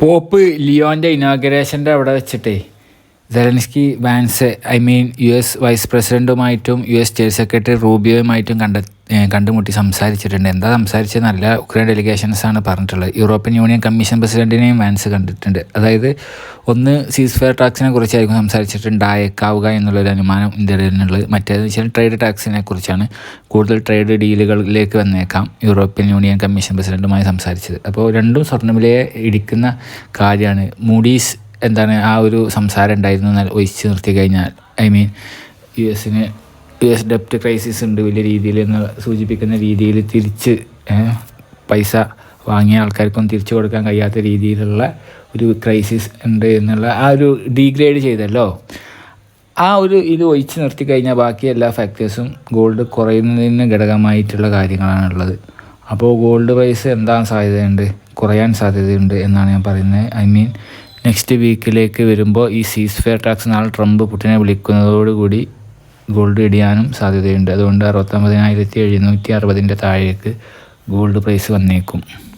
Pop ലിയോന്റെ ഇനോഗ്രേഷന്റെ അവിടെ വെച്ചിട്ടേ Zelensky Vance I mean U S vice പ്രസിഡന്റുമായിട്ടും U S state secretary റൂബിയോയുമായിട്ടും കണ്ട ഏഹ് കണ്ടുമുട്ടി സംസാരിച്ചിട്ടുണ്ട്. എന്താ സംസാരിച്ചത്? നല്ല ഉക്രൈൻ ഡെലിഗേഷൻസ് ആണ് പറഞ്ഞിട്ടുള്ളത്. യൂറോപ്യൻ യൂണിയൻ കമ്മീഷൻ പ്രസിഡന്റിനെയും വാൻസ് കണ്ടിട്ടുണ്ട്. അതായത് ഒന്ന് സീസ് ഫെയർ ടാക്സിനെ കുറിച്ചായിരിക്കും സംസാരിച്ചിട്ടുണ്ടായേക്കാവുക എന്നുള്ളൊരു അനുമാനം ഇന്ത്യയിൽ നിന്നുള്ളത് മറ്റേതെന്ന് വെച്ചാൽ ട്രേഡ് ടാക്സിനെ കുറിച്ചാണ് കൂടുതൽ ട്രേഡ് ഡീലുകളിലേക്ക് വന്നേക്കാം യൂറോപ്യൻ യൂണിയൻ കമ്മീഷൻ പ്രസിഡന്റുമായി സംസാരിച്ചത്. അപ്പോൾ രണ്ടും സ്വർണവിലയെ ഇടിക്കുന്ന കാര്യമാണ്. മൂഡീസ് എന്താണ് ആ ഒരു സംസാരം ഉണ്ടായിരുന്നു എന്നാൽ ഒഴിച്ച് നിർത്തി കഴിഞ്ഞാൽ ഐ മീൻ യു എസിന് യു എസ് ഡെപ്റ്റ് ക്രൈസിസ് ഉണ്ട്. വലിയ രീതിയിൽ എന്ന് സൂചിപ്പിക്കുന്ന രീതിയിൽ തിരിച്ച് പൈസ വാങ്ങിയ ആൾക്കാർക്കൊന്നും തിരിച്ചു കൊടുക്കാൻ കഴിയാത്ത രീതിയിലുള്ള ഒരു ക്രൈസിസ് ഉണ്ട് എന്നുള്ള ആ ഒരു ഡീഗ്രേഡ് ചെയ്തല്ലോ. ആ ഒരു ഇത് ഒഴിച്ച് നിർത്തി കഴിഞ്ഞാൽ ബാക്കി എല്ലാ ഫാക്ടേഴ്സും ഗോൾഡ് കുറയുന്നതിന് ഘടകമായിട്ടുള്ള കാര്യങ്ങളാണുള്ളത് അപ്പോൾ ഗോൾഡ് പ്രൈസ് എന്താ സാധ്യതയുണ്ട്? കുറയാൻ സാധ്യതയുണ്ട് എന്നാണ് ഞാൻ പറയുന്നത്. ഐ മീൻ നെക്സ്റ്റ് വീക്കിലേക്ക് വരുമ്പോൾ ഈ സീസ് ഫെയർ ടാക്സ് നാളെ ട്രംപ് പുട്ടിനെ വിളിക്കുന്നതോടുകൂടി ഗോൾഡ് ഇടിയാനും സാധ്യതയുണ്ട്. അതുകൊണ്ട് അറുപത്തൊമ്പതിനായിരത്തി എഴുന്നൂറ്റി അറുപതിന്റെ താഴേക്ക് ഗോൾഡ് പ്രൈസ് വന്നേക്കും.